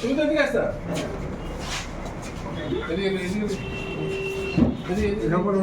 তুমি তো এদিকে আসতা এদিকে এদিকে এদিকে করে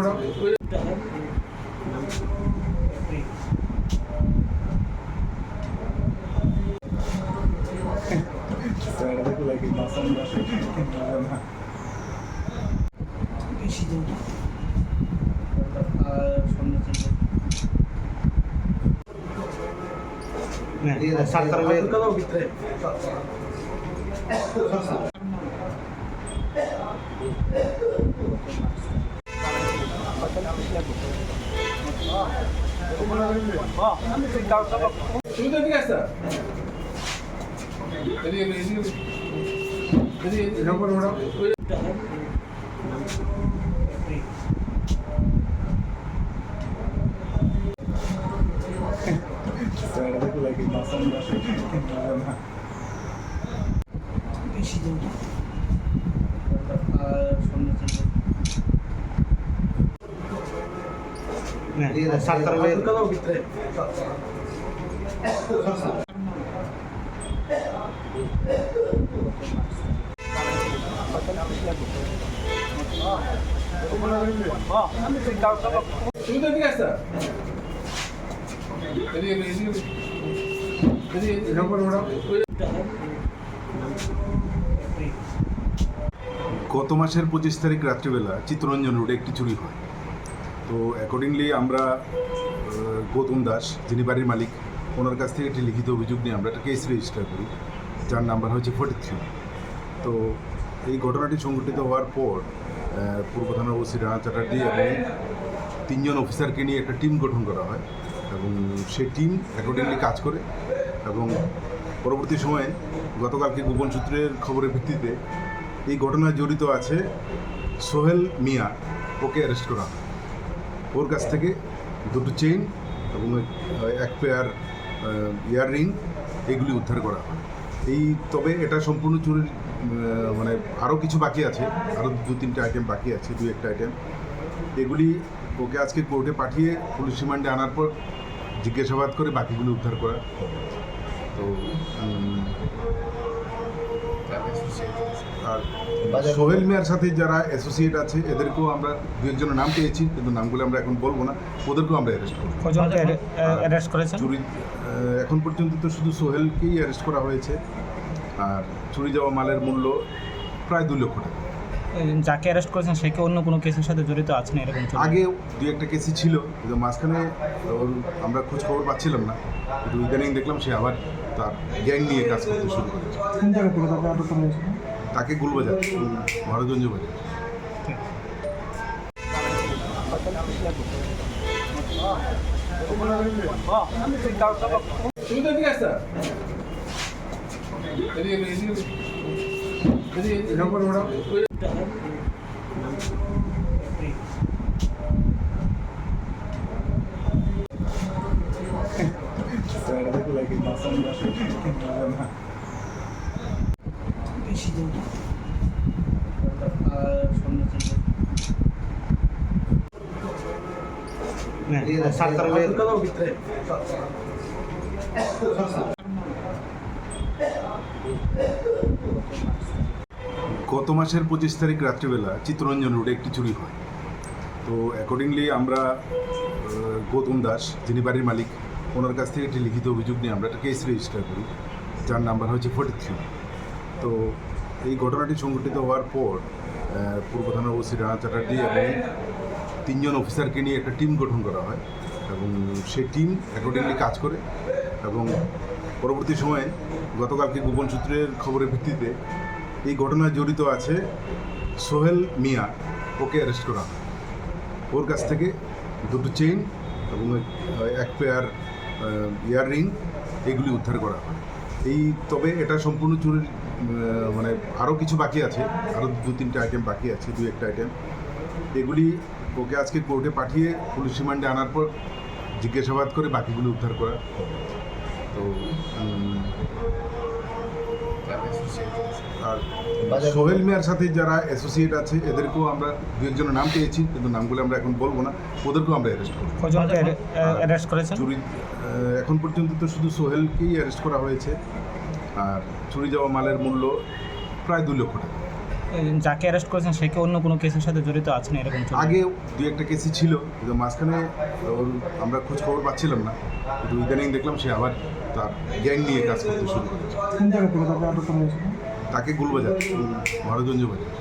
ওরা তুমি তো এদিকে আসতা এদিকে এদিকে এদিকে এরকম করে ওরা তুমি তো এদিকে আসতা এদিকে এদিকে এদিকে এরকম করে ওরা গত মাসের পঁচিশ তারিখ রাত্রিবেলা চিত্তরঞ্জন রোডে একটি চুরি হয়। তো অ্যাকর্ডিংলি আমরা গৌতম দাস, যিনি বাড়ির মালিক, ওনার কাছ থেকে একটি লিখিত অভিযোগ নিয়ে আমরা একটা কেস রেজিস্টার করি, যার নাম্বার হচ্ছে ফোর্টি থ্রি তো এই ঘটনাটি সংঘটিত হওয়ার পর পূর্ব থানার ওসি রানা চ্যাটার্জি এবং তিনজন অফিসারকে নিয়ে একটা টিম গঠন করা হয় এবং সেই টিম অ্যাকর্ডিংলি কাজ করে। এবং পরবর্তী সময়ে গতকালকে গোপন সূত্রের খবরের ভিত্তিতে এই ঘটনায় জড়িত আছে সোহেল মিয়া। ওকে অ্যারেস্ট করা ওর কাছ থেকে দুটো চেইন এবং এক পেয়ার ইয়াররিং এগুলি উদ্ধার করা এই, তবে এটা সম্পূর্ণ চুরির মানে আরও কিছু বাকি আছে। আরও দু, তিনটে আইটেম বাকি আছে দু একটা আইটেম এগুলি ওকে আজকে কোর্টে পাঠিয়ে পুলিশ রিমান্ডে আনার পর জিজ্ঞাসাবাদ করে বাকিগুলি উদ্ধার করা তো আর সোহেল মিয়ার সাথে যারা অ্যাসোসিয়েট আছে এদেরকেও আমরা দু একজনের নাম পেয়েছি কিন্তু নামগুলো আমরা এখন বলব না। ওদেরকেও আমরা অ্যারেস্ট চুরি এখন পর্যন্ত তো শুধু সোহেলকেই অ্যারেস্ট করা হয়েছে। আর চুরি যাওয়া মালের মূল্য প্রায় দু লক্ষ টাকা। যাকে অ্যারেস্ট করেছেন সে কি অন্য কোনো কেসের সাথে জড়িত আছেন এরকম? আগে দু একটা কেসই ছিল কিন্তু মাঝখানে আমরা খোঁজ খবর পাচ্ছিলাম না। কিন্তু ইদানিং দেখলাম সে আবার তার গ্যাং নিয়ে কাজ করতে শুরু করেছে কোন তাকে আটক করা হয়েছিল তাকে গুলবাজার মহারাজগঞ্জ বাজার। তুমি তো এদিকে আসতা এদিকে গত মাসের পঁচিশ তারিখ রাত্রিবেলা চিত্তরঞ্জন রোডে একটি চুরি হয়। তো অ্যাকর্ডিংলি আমরা গৌতম দাস, যিনি বাড়ির মালিক, ওনার কাছ থেকে একটি লিখিত অভিযোগ নিয়ে আমরা একটা কেস রেজিস্টার করি, যার নাম্বার হচ্ছে ফোর্টি থ্রি তো এই ঘটনাটি সংঘটিত হওয়ার পর পূর্ব থানার ওসি রানা চ্যাটার্জি এবং তিনজন অফিসারকে নিয়ে একটা টিম গঠন করা হয় এবং সেই টিম অ্যাকর্ডিংলি কাজ করে এবং পরবর্তী সময়ে গতকালকে গোপন সূত্রের খবরের ভিত্তিতে এই ঘটনায় জড়িত আছে সোহেল মিয়া। ওকে অ্যারেস্ট করা ওর কাছ থেকে দুটো চেইন এবং এক পেয়ার ইয়াররিং এগুলি উদ্ধার করা এই, তবে এটা সম্পূর্ণ চুরির মানে আরও কিছু বাকি আছে। আরও দু, তিনটে আইটেম বাকি আছে, দু একটা আইটেম এগুলি ওকে আজকে কোর্টে পাঠিয়ে পুলিশ রিমান্ডে আনার পর জিজ্ঞাসাবাদ করে বাকিগুলি উদ্ধার করা। তো আর সোহেল মিয়ার সাথে যারা অ্যাসোসিয়েট আছে এদেরকেও আমরা দু একজনের নাম পেয়েছি কিন্তু নামগুলো আমরা এখন বলব না। ওদেরকেও আমরা অ্যারেস্ট করব। অ্যারেস্ট করেছেন? চুরি এখন পর্যন্ত তো শুধু সোহেলকেই অ্যারেস্ট করা হয়েছে। আর চুরি যাওয়া মালের মূল্য প্রায় দুই লক্ষ টাকা। যাকে অ্যারেস্ট করেছেন সে কি অন্য কোনো কেসের সাথে জড়িত আছেন এরকম? আগে দু একটা কেসই ছিল কিন্তু মাঝখানে আমরা খোঁজ খবর পাচ্ছিলাম না। কিন্তু ইদানিং দেখলাম সে আবার তার গ্যাং নিয়ে কাজ করতে শুরু করেছে। তাকে গুলবাজার ভারতগঞ্জ বাজার